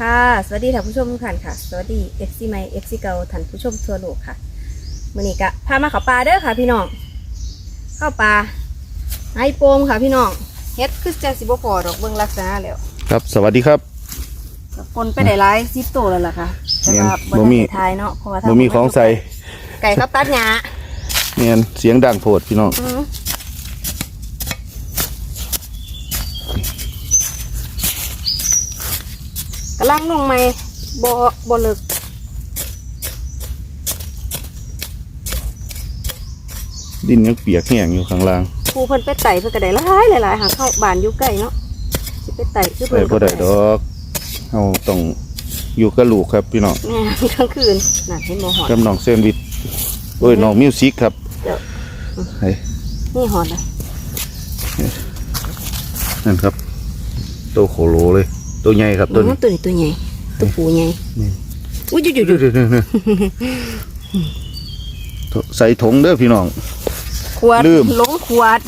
ค่ะ สวัสดีท่านผู้ชมทุกท่านค่ะ สวัสดี FC ใหม่ FC เก่าท่านผู้ชมทั่วโลกค่ะมื้อนี้ก็พามาเข้าป่าเด้อค่ะ พี่น้องเข้าป่าไห้โปมค่ะพี่น้องเฮ็ดคือจังสิบ่พอดอกเบิ่งลักษณะแล้วครับ สวัสดีครับก็ปนไปได้หลาย10โตแล้วล่ะค่ะแต่ว่าแม่นบ่บ่มีมีทายเนาะเพราะว่าถ้าบ่มีของใส่ไก่กับตัดหญ้าเนียนเสียงดังโพดพี่น้อง อือกำลังลงใหม่บ่บ่เลิกดินยังเปียกแห้งอยู่ข้างล่างครูเพิ่นไปไต่เพิ่นก็ได้หลายหลายๆหาเข้าบ้านอยู่ใกล้เนาะสิไปไต่คือไปเพิ่นบ่ได้ดอกเฮาต้องอยู่กับลูกครับพี่น้องแม่กลางคืนน่ะเห็นบ่หอดกับน้องแซนด์วิชโอ้ยน้องมิวสิกครับเดี๋ยวเฮ้ยนี่หอดเลยนั่นครับตัวโคโลเลย ตัวใหญ่ครับตัตัววนี้นี้ตัวนี้ตัวใหญ่ตัวปูใหญ่นี่อุ้ยจุดเดี๋ยวๆๆๆใส่ถุงเด้อพี่น้องขวดลืมลงขวด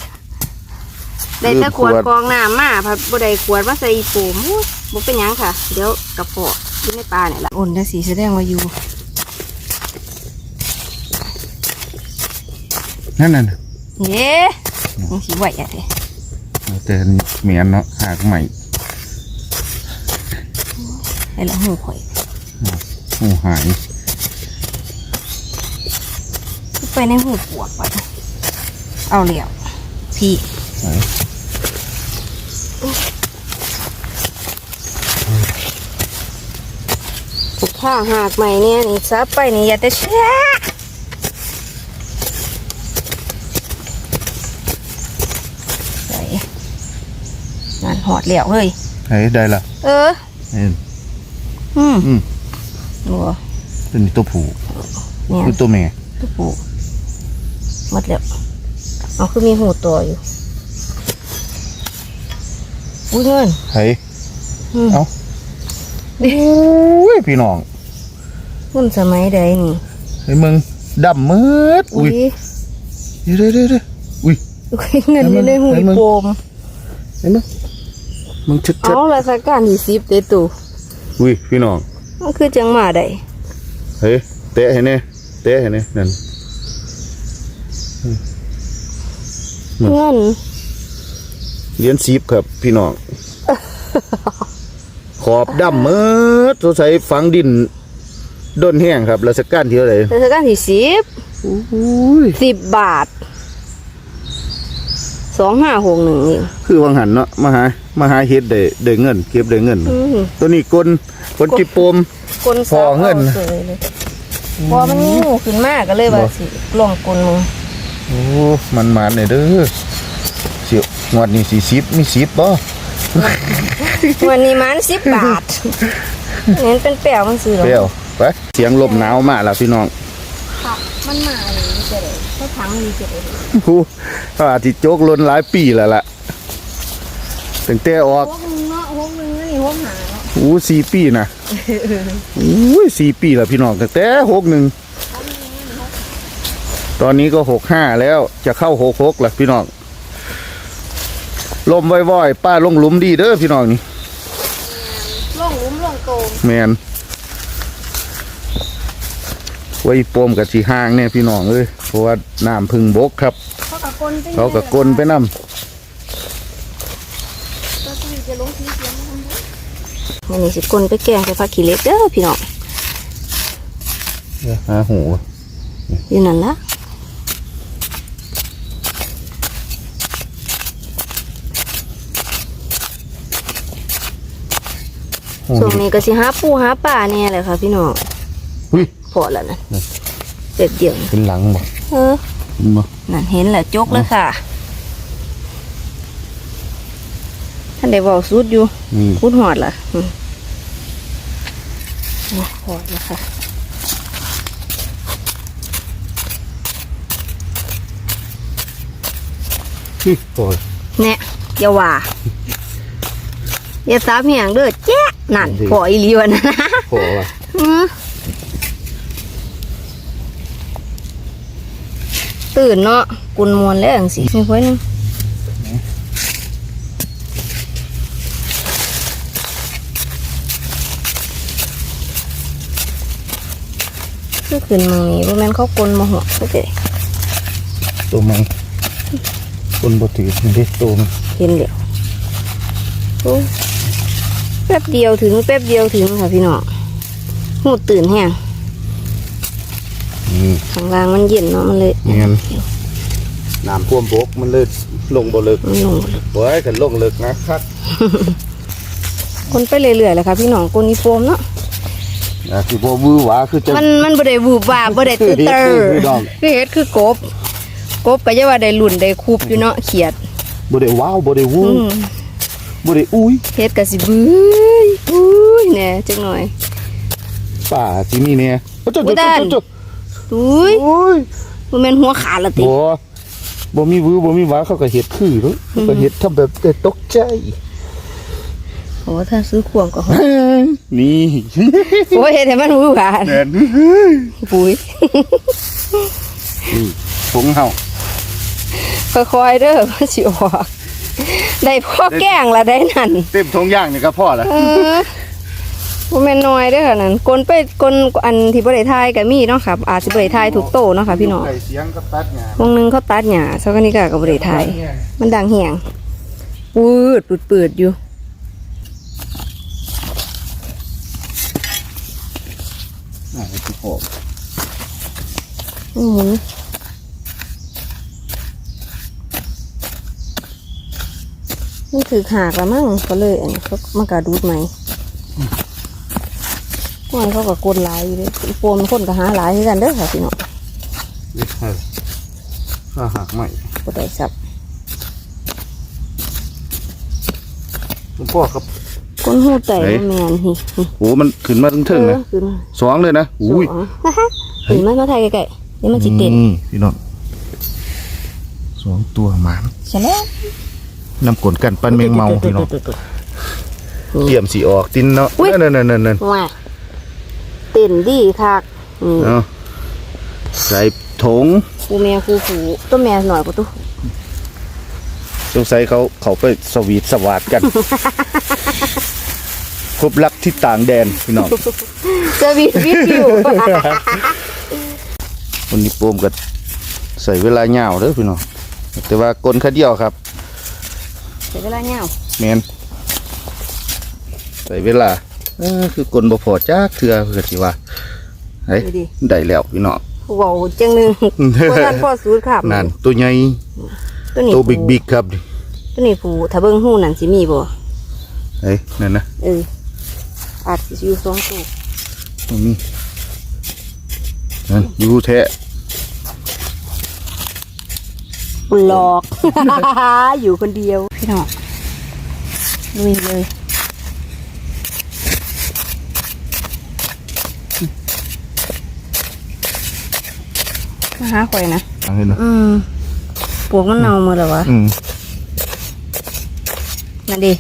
ได้แต่ลืมขวดขวดกรองน้ำมาพัดบ่ได้ขวดมาใส่ปูมอุ๊ยบ่เป็นหยังค่ะ เดี๋ยวกระเพาะอยู่ในปลาเนี่ยล่ะอ่อนได้สีแสดงว่าอยู่นั่นน่ะเย้ยังสิไหวอะเด้แต่อันนี้เหมียนเนาะหากใหม่ ไอ้ละหูข่อยโอ้หายไปในหูปวกไปเอาเหลี่ยวพี่ไหนข้าหากใหม่เนี่ยนี่ซับไปนี่อย่าแต่แช่ใส่งานหอดเหลี่ยวเฮ้ยไหนได้ละเออเห็น อืมอืมหัวตัวนี้ตัวผู้เนี่ยคือตัวแม่ตุ๊ปูหมดแล้วเอาคือมีหูตัวอยู่อุ้ยเงินเฮ้ยอืมเอ้าโอ้ยพี่น้องหุ่นสมัยใดนี่ไอ้มึงดำมืดอุ้อุ้ยยเดี๋ยวเดี๋ยวเดี๋ยวเดี๋ยวอุ้ยอุ้ยเงินอยู่ในหูเห็นมั้ยโปมเห็นไหมมึงชัดชัดเอาราชการที่สิบเตตู่ อุ้ยพี่น้องมันคือจังหมาใดเฮ้ยเตะเห็นไหมเตะเห็นไหมนั่นอืมเงินเลี้ยนซีบครับ พี่น้อง ขอบดำมืดสงสัยฝังดินด้นแห้งครับราชการที่เท่าไหร่ราชการที่สิบอุ้ยสิบบาท สองห้าหกหนึ่งเองคือวังหันเนาะมาหามาหาเฮ็ดได้ได้เงิน เก็บได้เงิน อืมตัวนี้กลกลจิปโปมคนพอเงินสาวอาสวยเลยพอมันงูขึ้นมากก็เลยว่าบ่สิลองกลมึงโอ้มันมาเนี่ยเด้อเสียวงวดนี้สี่สิบมีสิบบ่วันนี้มันสิบบาทเน้นเป็นแปลวมันซื้อหรอเปรี้ยวไปเสียงลมหนาวมาแล้วพี่น้องครับมันมาเลย จะได้ถ้าทั้งดีจะได้ผู้อาทิตย์โจกล้นหลายปีแล้วล่ะตั้งแต่ออก หกหนึ่งเนาะหกหนึ่งนี่หกหาเนาะอู้สี่ปีนะอู้ยสี่ปีแล้วพี่น้องตั้งแต่หกหนึ่ง ตอนนี้ก็หกห้าแล้วจะเข้าหกหกแล้วพี่น้อง ลมว่อยๆป้าลงหลุมดีเด้อพี่น้องนี่ ล่องหลุ้มล่องโตมแมน ไว้โปมกับสีห้างเนี่ยพี่น้องเอ้ยเพราะว่าน้ำพึ่งบกครับ เขากะกลไปเขาก็กลนไปน้ตัวที่จะลงสีเสียงมันนี่นี่สิกลนไปแกงใส่ผักขี้เหล็กเด้อพี่น้องำหาหูอยู่นั่นละช่วงนี้ก็สิหาปูหาป่าเนี่ยแหละค่ะพี่น้อง อุ้ย พอแล้วนะเด็ดเดียวนะเป็นหลังบ่เออนบ่นั่นเห็นแหล้วจกเลยค่ะท่านได้บอกสุดอยู่พูดหอดล่ะหอดแล้วค่ะเนี่ยอย่าว่าอย่าสาบเหียงเด้อแจ๊ะนั่นพออีลีวะนนะโหว่ะ ตื่นเนาะกุนมวนแล้วอย่างสิมีค่อยนึงก็ขึ้นมังนี้ว่าแม่นเขากลนมาหัวก็เคตัวมังกลนบที่มันได้ตัวมันเห็นเดี๋ยวแป๊บเดียวถึงแป๊บเดียวถึงค่ะพี่น้องหูตื่นแห้ นี่ข้างล่างมันเย็นเนาะมันเลยเงี้ยน้ำท่วมบกมันเลยลงบ่เลิกมันลงบ่ให้กันลงเลิกนะครับคนไปเรื่อยๆแหละค่ะพี่น้องกลนีโฟมเนาะนะคือบ่วือหวาคือจะมันมันบ่ได้บูบวาบบ่ได้ตื้อเตอร์พี่น้องคือเฮ็ดคือกบ กบก็จะว่าได้หลุ่นได้คูบอยู่เนาะเขียดบ่ได้ว้าวบ่ได้วูอืมบ่ได้อุ้ยเฮ็ดก็สิบื้ยอุ้ยแหน่จังหน่อยป่าสิมีเนี่ยโอ้โจบ่โจได้โจโจ อุ้ยโอ้ยบ่แม่นหัวขาดละติบ่บ่มีวือบ่มีหวาเขาก็เฮ็ดคือเนาะเขาก็เฮ็ดทำแบบแต่ตกใจโอ้ถ้าซื้อควงก็ฮอดนี่โอ้ยเฮ็ดให้มันบูบวาแน่นปุ้ยนี่ผงเฮาค่อยๆเด้อมันสิออกได้พ่อแกล้งละได้นั่นเต็มทงย่างนี่ก็พอละเออ บ่แม่นน้อยเด้อค่ะนั่นกลไปกลอันที่บ่ได้ทายก็มีเนาะค่ะอาจสิบ่ได้ทายถูกโตเนาะค่ะพี่น้องไก่เสียงก็ตัดหญ้าวงหนึงเขาตัดหญ้าซะก็นี่ก็ก็บ่ได้ทายมันดังแหงปืดปืดปืดอยู่อ่าสิพออือหมุนนี่คือหากละมั้งก็เลยอันนี้เขามากระดูดไหม พวกนั้นเขาก็กดหลายอยู่เลยโฟมคนก็หาหลายคือกันเด้อค่ะพี่น้องนี่เออถ้าหักใหม่บ่ได้สับหลวงพ่อครับก้นหูใจไหนบ่แมนนี่นี่โอ้มันขึ้นมาถึงถึงๆนะเออขึ้นมาสองเลยนะอุ้ยสองเห็นไหมมาไทยไกลๆนี่มันจิเต็นนี่พี่น้องสองตัวหมานใช่แล้วน้ำกลนกันปันเมงเมาพี่น้องเตรียมสีออกตินเนาะนั่นนั่นนั่นนั่นว่า เต้นดีคักนี่เนาะใส่ถุงครูแม่ครูผูตัวแม่หน่อยกว่าตัวสงสัยเขาเขาไปสวีทสวาดกัน พบรักที่ต่างแดนพี่น้องเจอวิดวิดอยู่วันนี้โปมก็ใส่เวลาเหยาวเด้อพี่น้องแต่ว่ากลนแค่เดียวครับเสียเวลาเงาแมนใส่เวลา เออคือกลบ่พอจ้าเถื่อเพื่อสิว่าเฮ้ยดูดิได้แล้วพี่น้อง เว้าจังหนึงบ่ทันพ่อสูตรครับนั่นตัวใหญ่ตัวนี้ตัวผูบิ๊กบิ๊กครับนี่ตัวนี้ผูถ้าเบิ่งหูนั่นสิมีบ่เฮ้ยนั่นนะเอออาจสิอยู่สองตัวตรงนี้นั่นอยู่แท้หลอก อยู่คนเดียว พี่น้องลุยเลย มาหาข่อยนะอันนี้นะอืมปวกมันเน่าหมดแล้ววะอืมนั่นดิ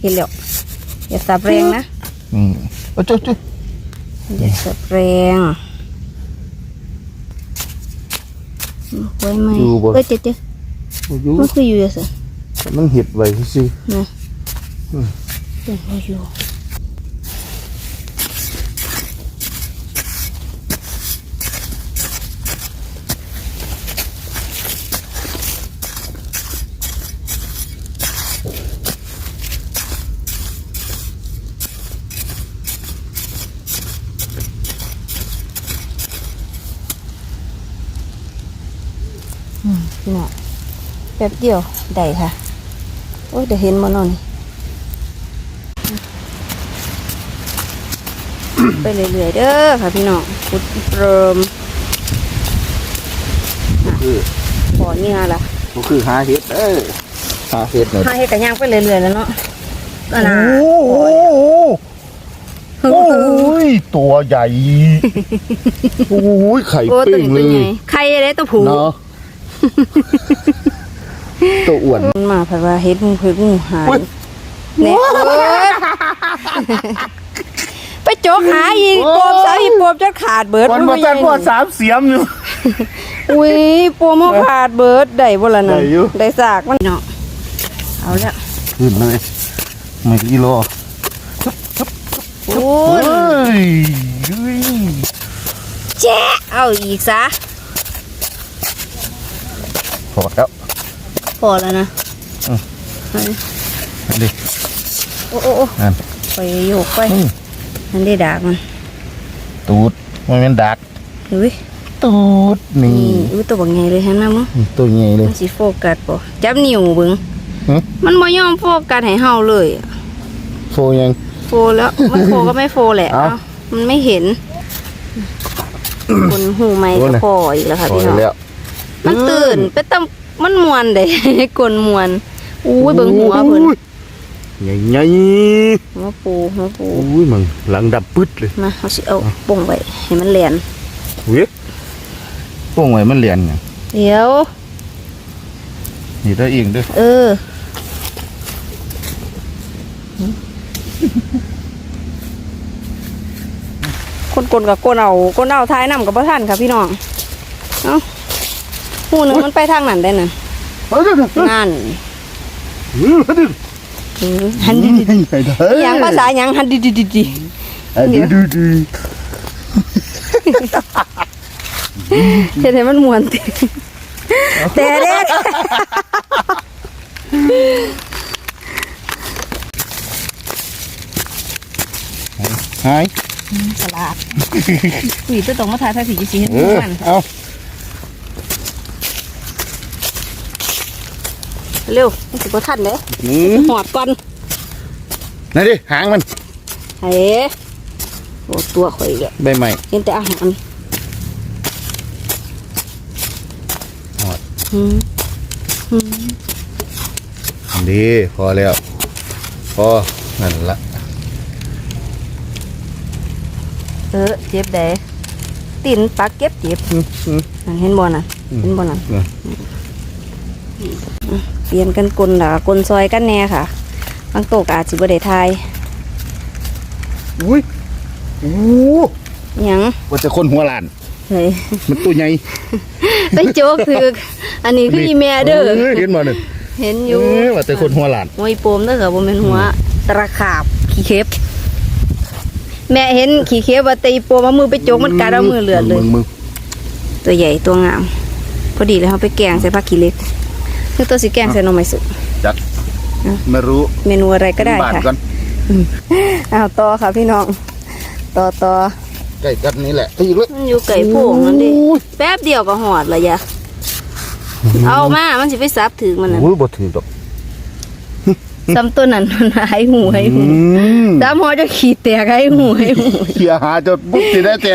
เห็นแล้วอย่าสับแรงนะนี่เอาจุ๊จุ๊อย่าสับแรงไว้ไหมเอ้ยเจ๊เจ๊อยู่มันคืออยู่ยังไงมันเห็ดไว้ซื่อนะเดี๋ยวมันอยู่ ป๊บเดียวได้ค่ะ โอ้ยเดี๋ยวเห็นมันนอนไปเรื่อยๆเด้อค่ะพี่น้องขุดเริ่มก็คือบ่อเนื้อล่ะก็คือหาเห็ดเอ้ยหาเห็ดหน่อยถ้าเฮ็ดกันย่างไปเรื่อยๆแล้วเนาะก็นะโอ้โหโอ้ยตัวใหญ่โอ้ยไข่โอ้ตัวปิ้งนี้เลตัวยใหญ่ใครได้ตัวผูเนาะ ตัวอ้วนมันมาเพราะว่าเฮ็ดมึงเพิ่งงูหายอุ๊ยเนี่ยเอ้ยไปโจกหาอีกโอ้โปมสาวอีโปมจนขาดเบิดวันมาจันพอสามเสียมอยู่อุ้ยโปมเอาขาดเบิดได้บ่ล่ะนั่นได้อยู่ได้สากมันเนาะเอาแล้วขึ้นเลยไม่กี่โลโอ้เฮ้ยยเฮ้ยแจ๊ะเอาอีกซะพอแล้ว พอแล้วนะอืมเฮ้ยอันนี้โอ้โอ้โอ้นั่นไปโยกไปอืมนั่นได้ดากมันตูดมันเป็นดักเฮ้ยตูดนี่นี่อุ้ยตัวบักใหญ่เลยฮะนะมึงตัวใหญ่เลยมันสิโฟกัสบ่จับนิ้วเบิ่งหึ มันบ่ยอมโฟกัสให้เฮาเลยโฟยัง โฟแล้วมันโฟก็ไม่โฟแหละเอ้า เอ้ามันไม่เห็นคนหูไม้โอ้ก็น่ะพออีกแล้วค่ะพอพี่น้อง แล้ว มันตื่นไปตำ มันมวนเด้กลนมวนอุ้ยเบิ่งหัวเพิ่นใหญ่ใหญ่หัวปูหัวปูอุ้ยมึงหลังดับปึ๊ดเลยมาเอาสิเอาป่งไว้ให้มันแหลนเว้ยพวกไว้มันเรียนไงเดี๋ยวนี่ได้เองเด้วยเออคนกลนกับกลนเอากลนเอาท้ายนำกับพ่ท่านค่ะพี่น้องเอ้า หูหนึงมันไปทางนั้นได้น่ะเฮ้ยเดี๋ยวเดี๋ยวนั่นเฮ้ยเดี๋ยวอืมหันดิดิเฮ้ยเดี๋ยวอหย่างภาษาหยังหันดิดิดิดิเฮ้ยเดี๋ยวดูดูเฮ็ดให้มันม่วนติแต่เด็กหายสลาดอุ้ยตัวตรงมาทายทายสิจิสิเฮ็ดเออมันเอา เร็วมันสิบ่ทันเด้นี่หอดก่อนนั่นดิหางมันเฮ้โอ้ตัวข่อยอีกแล้วใบใหม่เห็นแต่อาหารหอดอืมอืมดีพอแล้วพอนั่นละเออเจ็บได้ตีนปากเก็บเจ็บอืมอืมนั่นเห็นบ่น่ะเห็นบ่น่ะ เออเปลี่ยนกันกลล่ะกลซอยกันแน่ค่ะ บางโตกอาจสิบ่ได้ทายอุ้ยโอ้หยังว่าจะคนหัวล้านเฮ้ยมันตัวใหญ่ไปโจกถึกอันนี้คืออีแม่เด้อเห็นบ่เนี่ยเห็นอเอยู่อว่าแต่คนหัวล้านหัวอีโปมเด้อค่ะบ่แม่นหัวตะขาบขี้เข็บแม่เห็นขี้เข็บว่าแตีโปมเอามือไปโจกมันกัดเอามือเลือดเลยมึงมึงตัวใหญ่ตัวงาม พอดีเลยเขาไปแกงใส่ผักขี้เหล็ก คือตัวสีแกงใส่หนมไม้สุกจัดอะไม่รู้เมนูอะไรก็ได้บ้านค่ะก่อนอ้าวต่อค่ะพี่น้อง ต่อต่อใกล้กันนี่แหละอีกแล้วมันอยู่ไก่โป่งนั่นดิแป๊บเดียวก็หอดละยะเอามา มันสิไปซับถึงมันน่ะโอ้ยบ่ถือดอกซ้ำตัวนั้นมันหายหูหายหูอืมซ้ำหอจะขีดแตกหายหูหายหูเขี่ยหาจนปุ๊บสิได้แต่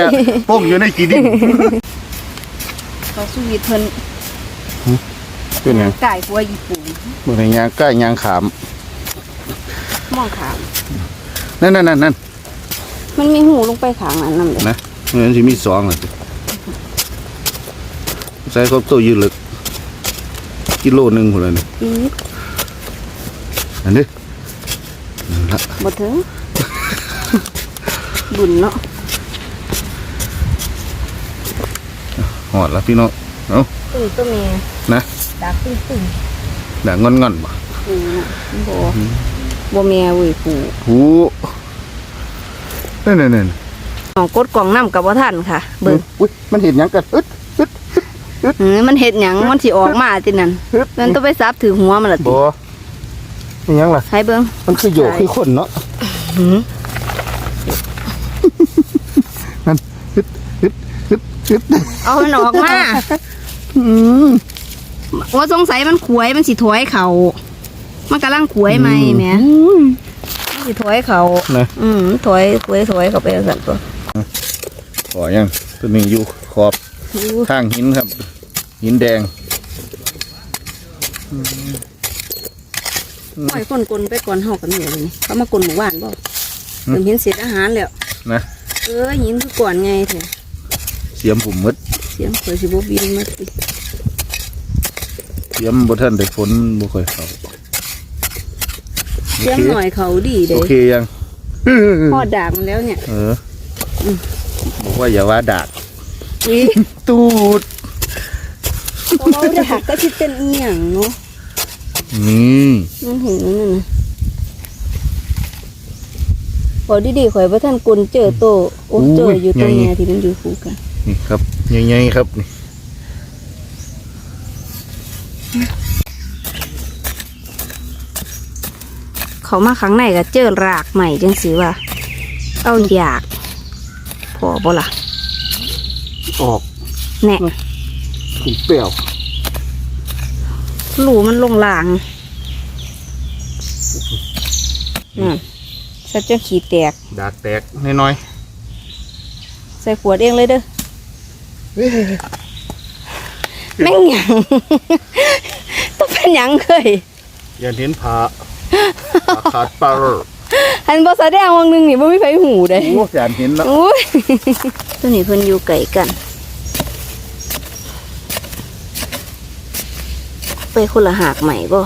พวกอยู่ในกีดินเขาสู้วิตเพิ่น เป็นไงไก่กัวญี่ปุ่นบ่ได้ยางใกล้ยางขาม มองขาม นั่นนั่นนั่นนั่นมันมีหูลงไปขางนั้นนั่นเลยนะมันสิมีสองอะสิใส่ครบตัวยืดลึกกิโลหนึงพุ่นเลยนี่อีดอันนี้นั่นละบ่ถึง บุญเนาะหอดแล้วพี่น้องเอ้าตึงตัวเมียนะ ดากตึงตึงด่างอนงอนๆบ่ปูน่ะบ่บ่แม่เว้ยปูหูนั่นนั่นนั่นน้องกดกล่องน้ำกับบ่ทันค่ะ เบิ่งอุ้ยมันเห็นหยังกันอึดอึดเออมันเฮ็ดหยังมันสิออกมาตินั่นอึดมันต้องไปซับถือหัวมันล่ะติบ่เป็นหยังล่ะให้เบิ่งมันคือโยกคือคนเนาะหือนั่นอึดอึดอึดอึดเอามันออกมาอืม ว่าสงสัยมันขวยมันสิถอยเขามันกำลังขวยใหม่แหมมันสิถอยเขานะอืมถอยขวยถอยเข้าไปสั่นตัวขอยังตัวหนึงอยู่ขอบข้างหินครับ หินแดงปล่อยคนกลนไปก่อนเฮากันเหนื่อยเลยนี่เขามากลนหมู่บ้านบ่เพิ่นเห็นเศษอาหารแล้วนะเออหินคือก่อนไงแท้เสียมผมมดเสียงข่อยสิบ่บินมาติเสียมบ่ทันได้ฝนบ่ค่อยเข้าเสียงหน่อยเขาดีเด้โอเคยังพอดากมันแล้วเนี่ย เอออบอกว่าอย่าว่าดากอุ้ยตูดเพราะว่าดากก็สิเป็นอีหยังเนาะนี่มันเห็นนั่นน่ะพอดีๆข่อยบ่ทันกลนเจอโตโอ้เจออยู่ตัวเนี้ยที่มันอยู่คู่กันนี่ครับใหญ่ๆครับนี่ เขามาครั้งไหนก็เจอรากใหม่จังสิว่า เอาอยาก พอบ่ล่ะออกแน่กินเปรี้ยวหลูมันลงลางนั่นใส่จนขี้แตก ดากแตกน้อยใส่ขวดเองเลยเด้อๆเฮ้ยแม่งหยังต้องเป็นหยังเคยอย่าเห็นผาผา ขาดปลาเรออันบอแสดงวังหนึงนี่บ่มีไฟหูเด้โอ้อย่าเห็นแล้วอุ้ย ตัวนี้เพิ่นอยู่ไก่กัน ไปคนละหากใหม่บ่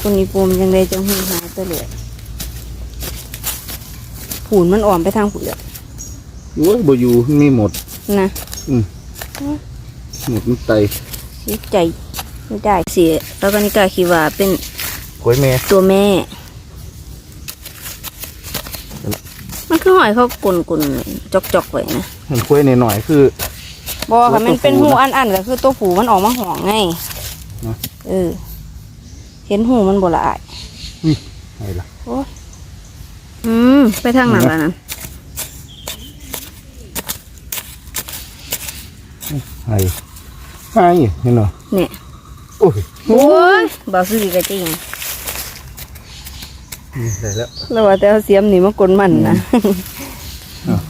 คนนี้ปูมยังได้จังหูหายตัวเลยผูนมันอ่อมไปทางผูนเลยโอ้ยบ่อยู่มีหมดนะหมดมันไต เสียใจ ไม่ได้เสียแล้วก็นี่ก็คิดว่าเป็นกล้วยแม่ตัวแม่ มันคือหอยเขากุนกุนจอกจอกๆไว้นะมันกล้วยหน่อยๆคือบอกค่ะมันเป็นตัวผู้หูนะอันอันๆก็คือตัวผูมันออกมาห่องไงนะเออ เห็นหูมันบ่ละอายไงล่ะอืมไปทางนั้นแล้วนั้นไงไงเห็นเหรอเนี่ย โอ้ยโอ้ยบาซื้อก็จริงนี่ได้แล้วแล้วว่าแต่เอาเสียมนี่มากลมันนะอ้าว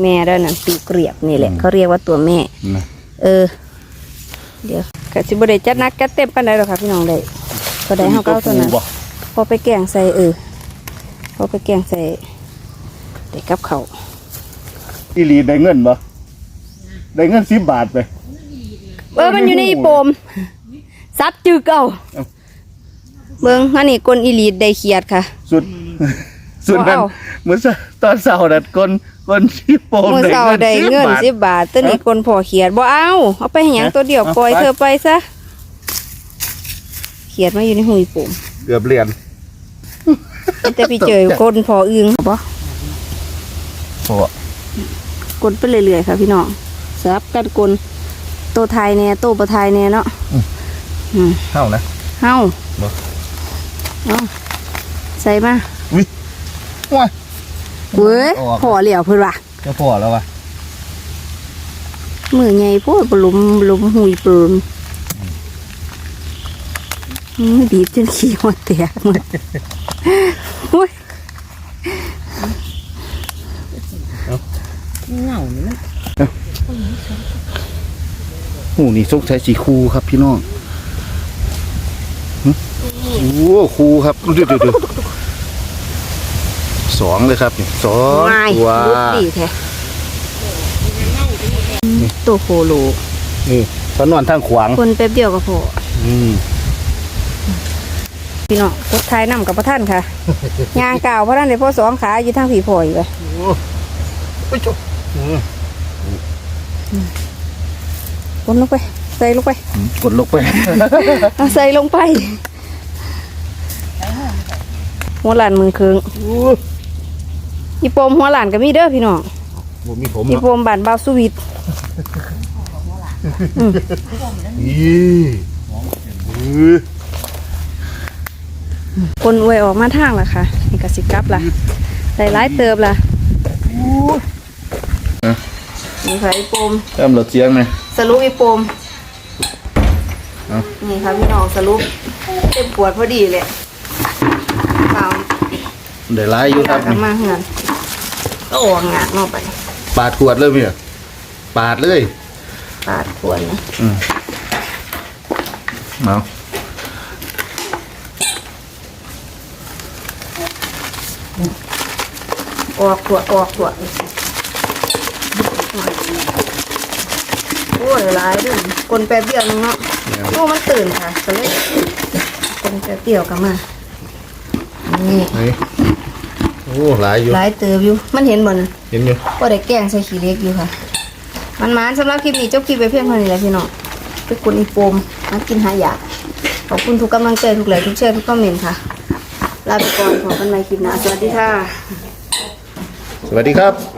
แม่แล้วนั่นปีกเกรียบนี่แหละเขาเรียกว่าตัวแม่ นะเออ เดี๋ยวกสิบได้จัดหนักจัดเต็มปานใดหรอกค่ะพี่น้องได้ก็ได้เฮาเก้าตัวนั้น บ่พอไปแกงใส่เออ พอไปแกงใส่เด็กกับเขาวอีหลีได้เงินบ่ได้เงินสิบบาทไป เออมันอยู่ในอีโปม ซับจือเก่าเอ้า เบิ้งอันนี้กลอีลีดได้เขียดค่ะ สุด สุดนั้นเอาเมื่อตอนเสาร์นัดคนคนที่โปมเมื่อเช้าได้เงิน10สิบบาทตัวนี้กลพอเขียดบ่เอาเอาไปให้หยังฮะตัวเดียวเอาปล่อยไปเธอไปซะเขียดมาอยู่ในหูอีโปมเกือบเรียนแต่ไปเจอกลพออึงบ่โอ้กลไปเรื่อยๆค่ะพี่น้องสลับกันกลโตวไทยแน่โตวบ่ไทยแน่เนาะ อืมเท่านะ เฮาบ่ เอาใส่มาว้า เว้ยออก พอเหลียวเพิ่นว่ะจะพอแล้ววะมือใหญ่โพดบ่หลุมหลุมหุยเปิมอืมบีบจนขี้หัวแตกหมดโอ้ยเหงานี่มันหูนี่สงสัยสีคูครับพี่น้อง หึโอ้คูครับดูดูดูสองเลยครับนี่สองง่ายตัวรุดดีแท้ตัวโคโลนี่ตอนนอนทางขวางคนแป๊บเดียวก็พออืมพี่น้องกดท้ายน้ำกับพระท่านค่ะ ยางเก่าวพระท่านได้พ่อสองขาอยู่ทางผีพออยู่เลยโอ้ยจบอืมกดลงไป ใส่ลงไป กดลงไปเอาใส่ลงไป หัวหลานมือเคืองอีโปมหัวหลานก็มีเด้อพี่น้องบ่มีผมอีเนาะโปมบานบาวสวิตอีอือคนอวยออกมาทางละค่ะนี่กสิกลับละได้ร้ายเติบละนี่ค่ะอีโปมเริ่มรถเสียงเลยสรุปอีโปมเอานี่ค่ะพี่น้องสรุปเต็มปวดพอดีเลย เปล่าเดี๋ยวไล่อยู่ครับกลับมาเหือนก็ออกงานออกไปปาดขวดเลยเมียปาดเลย ปาดขวดนะอืมเอาออกขวดออกขวดโอ้ยหลายเด้วยคนแป๊บเดียวนึงเนาะเนี่ยโอ้มันตื่นค่ะก็เลยคนแป๊บเดียวกลับมา นี่เฮ้ยโอ้หลายอยู่หลายเติบอยู่ มันเห็นบ่นะเห็นอยู่ก็ได้แกล้งใส่ขี้เล็กอยู่ค่ะ มันมานสำหรับคลิปนี้จบคลิปไปเพียงเท่านี้แหละพี่น้องไปกุนอีโปมมากินหายากขอบคุณทุกกำลังใจทุกไลค์ทุกแชร์ทุกคอมเมนต์ค่ะลาไปก่อนพบกันใหม่คลิปหน้าสวัสดีค่ะ สวัสดีครับ